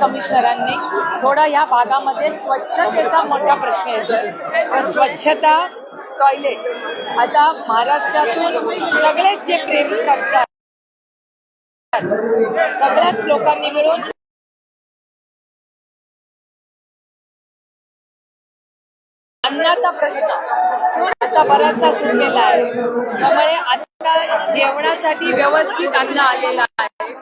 कमिशनरांनी थोडा या भागामध्ये स्वच्छतेचा मोठा प्रश्न येतो स्वच्छता टॉयलेट आता महाराष्ट्रातून सगळेच जे प्रेमी करतात सगळ्याच लोकांनी मिळून अन्नाचा प्रश्न आता बराचसा सुटलेला आहे. त्यामुळे आता जेवणासाठी व्यवस्थित अन्न आलेलं आहे.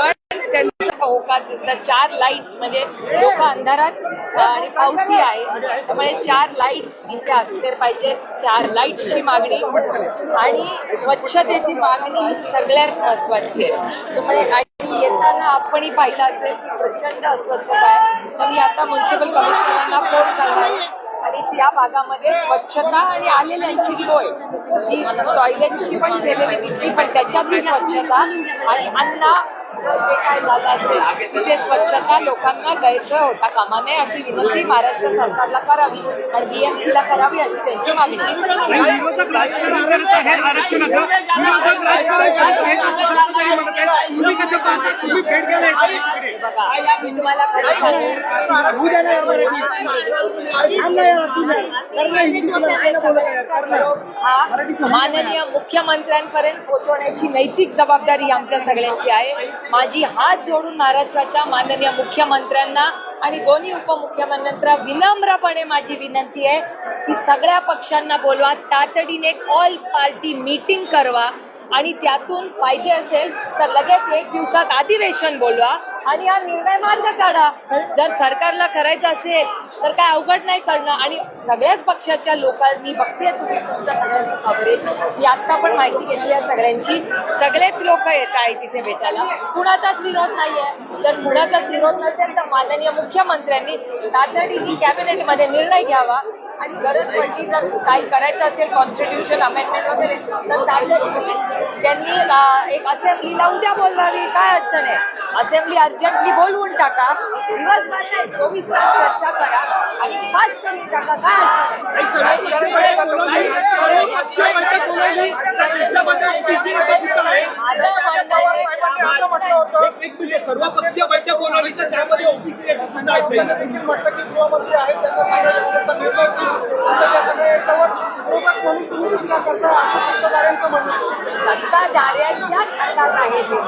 पण त्यांचा होकार दिसला चार लाईट्स म्हणजे लोक अंधारात आणि पाऊसही आहे. त्यामुळे चार लाईट्स इथे असले पाहिजे. चार लाईट्सची मागणी. आणि स्वच्छतेची मागणी ही सगळ्यात महत्वाची आहे. त्यामुळे आणि येताना आपणही पाहिलं असेल की प्रचंड अस्वच्छता आहे. तर मी आता म्युन्सिपल कमिशनरांना फोन करणार आहे. आणि त्या भागामध्ये स्वच्छता आणि आलेल्यांची सोय. ही टॉयलेटची पण केलेली दिसली पण त्याच्यातली स्वच्छता आणि अन्न जे काय झालं असेल तिथे स्वच्छता लोकांना गैरसोय होता कामा नये अशी विनंती महाराष्ट्र सरकारला करावी आणि बीएमसी ला करावी अशी त्यांची मागणी आहे. बघा मी तुम्हाला खरं सांगेन हा माननीय मुख्यमंत्र्यांपर्यंत पोहोचवण्याची नैतिक जबाबदारी आमच्या सगळ्यांची आहे माझी हात जोडून महाराष्ट्राच्या माननीय मुख्यमंत्र्यांना आणि दोन्ही उपमुख्यमंत्र्यांना विनम्रपणे माझी विनंती आहे की सगळ्या पक्षांना बोलवा तातडीने ऑल पार्टी मीटिंग करवा. आणि त्यातून पाहिजे असेल तर लगेच एक दिवसात अधिवेशन बोलवा आणि हा निर्णय मार्ग काढा. जर सरकारला करायचं असेल तर काय अवघड नाही करणं आणि सगळ्याच पक्षाच्या लोकांनी बघते तुम्ही तुमच्या सगळ्यांचं कव्हरेज मी आत्ता पण माहिती घेतली आहे सगळ्यांची. सगळेच लोक येत आहेत तिथे भेटायला. कुणाचाच विरोध नाहीये. जर कुणाचाच विरोध नसेल तर माननीय मुख्यमंत्र्यांनी तातडीने कॅबिनेटमध्ये निर्णय घ्यावा. आणि गरज पडली जर काही करायचं असेल कॉन्स्टिट्यूशन अमेंडमेंट वगैरे तर तातडीने त्यांनी एक असेंब्लीला उद्या बोलवावी काय अडचण आहे? असेंब्ली अर्जंटली बोलवून टाका. दिवसभर नाही चोवीस तास चर्चा करा आणि पास करून टाका. काय सर्वपक्षीय बैठक बोलावली तर त्यामध्ये ओबीसी म्हटलं की गृहमंत्री आहेत सत्ताधाऱ्यांच्या सांगायचं आता आहे. हातात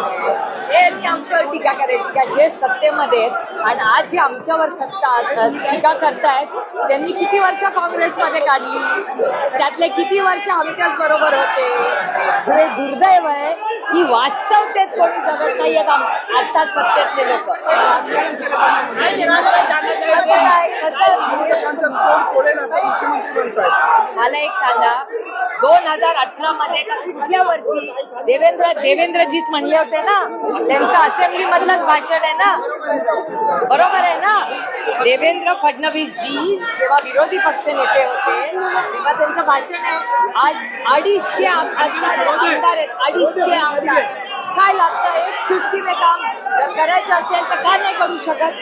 आहे हे जी आमच्यावर टीका करायची का जे सत्तेमध्ये आहेत आणि आज जे आमच्यावर सत्ता टीका करतायत त्यांनी किती वर्ष काँग्रेसमध्ये काढली? त्यातले किती वर्ष आमच्याच बरोबर होते? हे दुर्दैव आहे. की वास्तवतेत कोणी जगत नाही आहेत आता सत्तेतले लोक कसं काय कसं विरोधकांचं तोंड फोडेल असं मुख्यमंत्री म्हणतायत मला एक सांगा दोन हजार अठरा मध्ये का कुठल्या वर्षी देवेंद्र देवेंद्रजीच म्हणले होते ना त्यांचं असेंब्ली मधलंच भाषण आहे ना? बरोबर आहे ना? देवेंद्र फडणवीस जी जेव्हा विरोधी पक्ष नेते होते तेव्हा त्यांचं भाषण आहे आज अडीचशे खासदार आमदार आहेत अडीचशे आमदार. काय लागतं एक चुटकी में काम जर करायचं असेल तर का नाही करू शकत?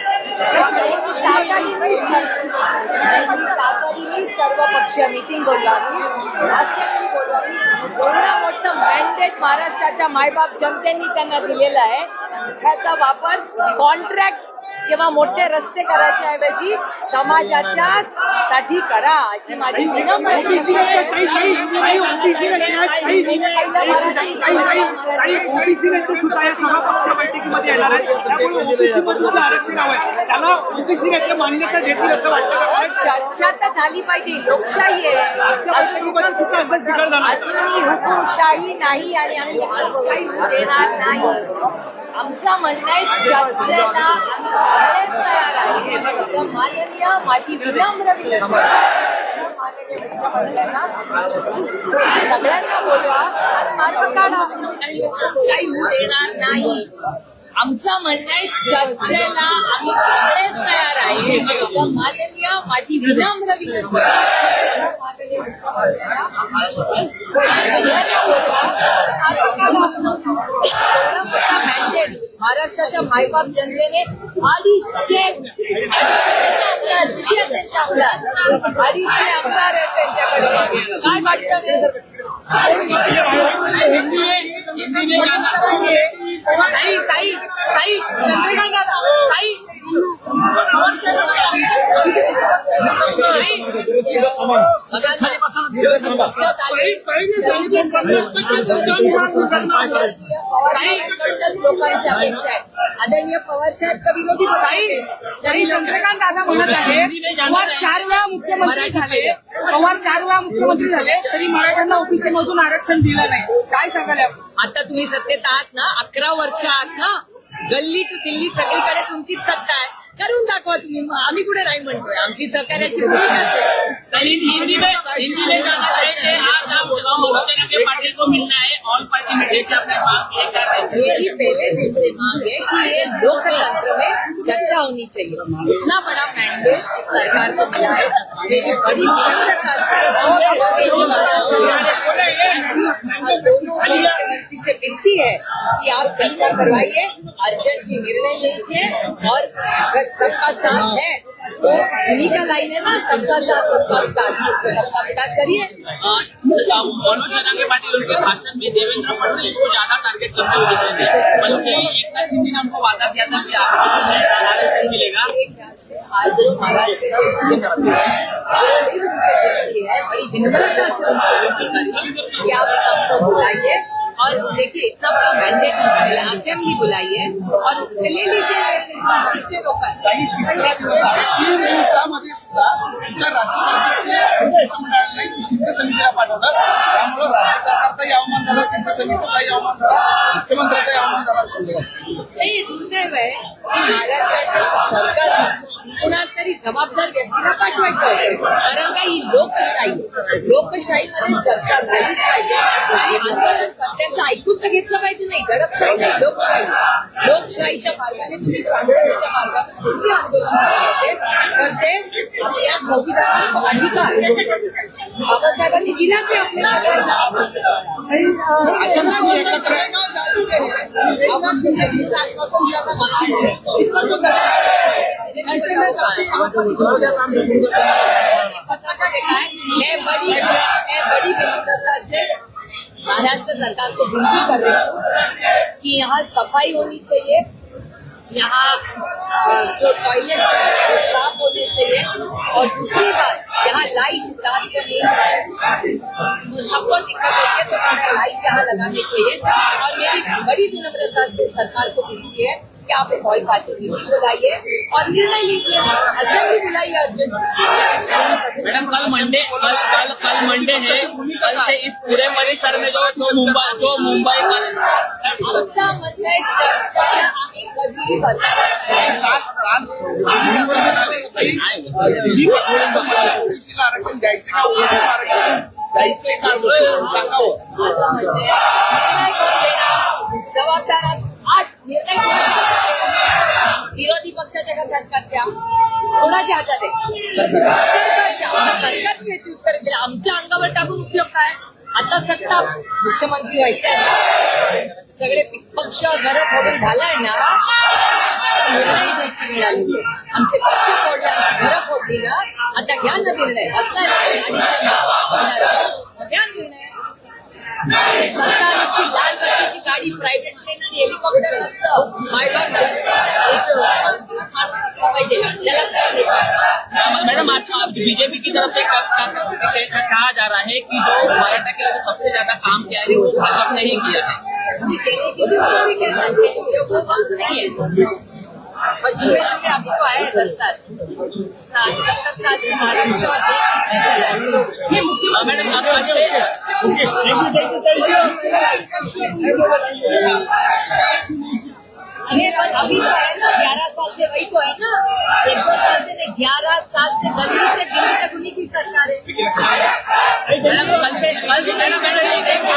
तातडीने सर्व- सर्व पक्षीय मीटिंग बोलवावी. असेंब्ली बोलवावी. एवढं मोठं मॅन्डेट महाराष्ट्राच्या मायबाप जनतेने त्यांना दिलेलं आहे. त्याचा वापर कॉन्ट्रॅक्ट किंवा मोठे रस्ते करायच्या ऐवजी समाजाच्या साठी करा अशी माझी? चर्चा तर झाली पाहिजे लोकशाही आहे. अजूनही हुकुमशाही नाही आणि आम्ही देणार नाही. आमचं म्हणणं आहे चर्चेला आम्ही सगळेच तयार आहे तर माननीय माझी विनम्र विनंती मुख्यमंत्र्यांना सगळ्यांना बोलवा. आणि मार्ग काढा. होऊ देणार नाही. आमचं म्हणणं आहे चर्चेला आम्ही सगळेच तयार आहे. तर माननीय माझी विनम्र विनंती माननीय मुख्यमंत्र्यांना सगळ्यांना बोलवा. मार्ग काढा. महाराष्ट्राच्या मायबाप जनतेने अडीचशे अडीचशे आमदार आहेत त्यांच्या आमदार अडीचशे आमदार आहेत त्यांच्याकडे. काय वाटतं रे ताई ताई ताई चंद्रकांत दादा ताई अपेक्षा आहे आदरणीय पवार साहेब का विरोधी तरी चंद्रकांत दादा म्हणत आहे पवार चार वेळा मुख्यमंत्री झाले पवार चार वेळा मुख्यमंत्री झाले तरी मराठ्यांना ओबीसी मधून आरक्षण दिलं नाही काय सांगाल आता तुम्ही सत्तेत आहात ना अकरा वर्ष आहात ना गल्ली टू दिल्ली सगळीकडे तुमचीच सत्ता आहे. करून दाखवा तुम्ही? आम्ही कुठे नाही म्हणतोय? आमची सहकार्याची भूमिकाच आहे. हिंदी में हिंदी में जाना चाहिए आज आप मनोज के पाटिल को मिलना है ऑल पार्टी मीटिंग के अपने मांग ये क्या है। मेरी पहले दिन से मांग है कि ये लोकतंत्र में चर्चा होनी चाहिए। इतना बड़ा मैंडेट सरकार को मिला है। मेरी बड़ी विनम्रता से और मेरी महाराष्ट्र से विनती है कि आप चर्चा करवाइए अर्जेंट निर्णय लीजिए और सबका साथ है। तो इन्हीं का लाइन है ना सबका साथ सबका विकास सबका विकास करिए। मनोज के पाटिल उनके भाषण में देवेंद्र फडणवीस को ज़्यादा टारगेट करते हुए दिखाई दिए बल्कि एकनाथ शिंदे ने हमको वादा किया था कि आपको मिलेगा। आज जो महाराष्ट्र बड़ी विनम्रता से उनको कि आप सबको बुलाइए। और देखिए इतना बड़ा मैंडेट मिला असेंबली बुलाई है, और ले लीजिए इससे रोका राज्य सरकार का शिंदे समितीला पाठवलं त्यामुळे दुर्दैव की महाराष्ट्राच्या सरकार कुणाला तरी जबाबदार व्यक्तीला पाठवायचं होतं. कारण का ही लोकशाही लोकशाहीमध्ये चर्चा झालीच पाहिजे. आणि आंदोलनकर्त्यांचं ऐकून तर घेतलं पाहिजे नाही. दडपशाही नाही लोकशाही. लोकशाहीच्या मार्गाने तुम्ही शांततेच्या मार्गाने कोणी आंदोलन करत असेल तर ते आपल्या संविधानाचा अधिकार. बाबासाहेबांनी दिलाच आहे आपल्या सगळ्यांना. आश्वासन दिलं विनम्रता से महाराष्ट्र सरकार को विनती कर रही हूँ कि यहाँ सफ़ाई होनी चाहिए, यहाँ जो टॉयलेट है, वो साफ़ होने चाहिए। और दूसरी बात, यहाँ लाइट्स रात को नहीं तो सबको दिक्कत होती है तो थोड़ा लाइट यहाँ लगाने चाहिए। और मेरी बड़ी विनम्रता से सरकार को विनती है कि आप एक ऑल पार्टी मीटिंग बुलाइए और निर्णय लीजिए। असेंबली बुलाइए अर्जेंट मैडम कल मंडे कल कल कल मंडे है। कल से इस पूरे परिसर में जो जो मुंबई जो मुंबई आमचा म्हणजे चर्चा आम्ही कधी बसणार ही आरक्षण द्यायचं का आरक्षण द्यायचंय का सांगावं म्हणजे? जबाबदार आज निर्णय? विरोधी पक्षाच्या का सरकारच्या? कोणाच्या हातात आहे? सरकारच्या. सरकारची याची उत्तर दिली. आमच्या अंगावर टाकून उपयोग काय? आता सत्ता मुख्यमंत्री व्हायचंय सगळे पक्ष घर फोडून झालाय ना? आता निर्णय घ्यायची वेळ आली. आमचे पक्ष फोडले आमची घरं फोडली ना? आता घ्या ना निर्णय बसलाय ना? तुम्ही घ्या निर्णय सरकार लाल बत्तीची गाडी प्रायव्हेट प्लेन आणि हेलिकॉप्टर नसतं मायबाप? मैडम आज बीजेपी की तरफ से कहा जा रहा है कि जो मराठा के लिए सबसे ज्यादा काम किया है वो भाजपा ने ही किया है? देने के लिए हैं नहीं है। और जुड़े जुड़े अभी तो आए हैं दस साल। सात सत्तर साल से महाराष्ट्र और देश इसमें चला है। मैडम आप कल बस अभी तो है ना ग्यारह साल से वही तो है ना। एक दो साल से नहीं ग्यारह साल से गली से दिल्ली तक उन्हीं की सरकार। है मैडम कल से कल मैडम मैडम मैडम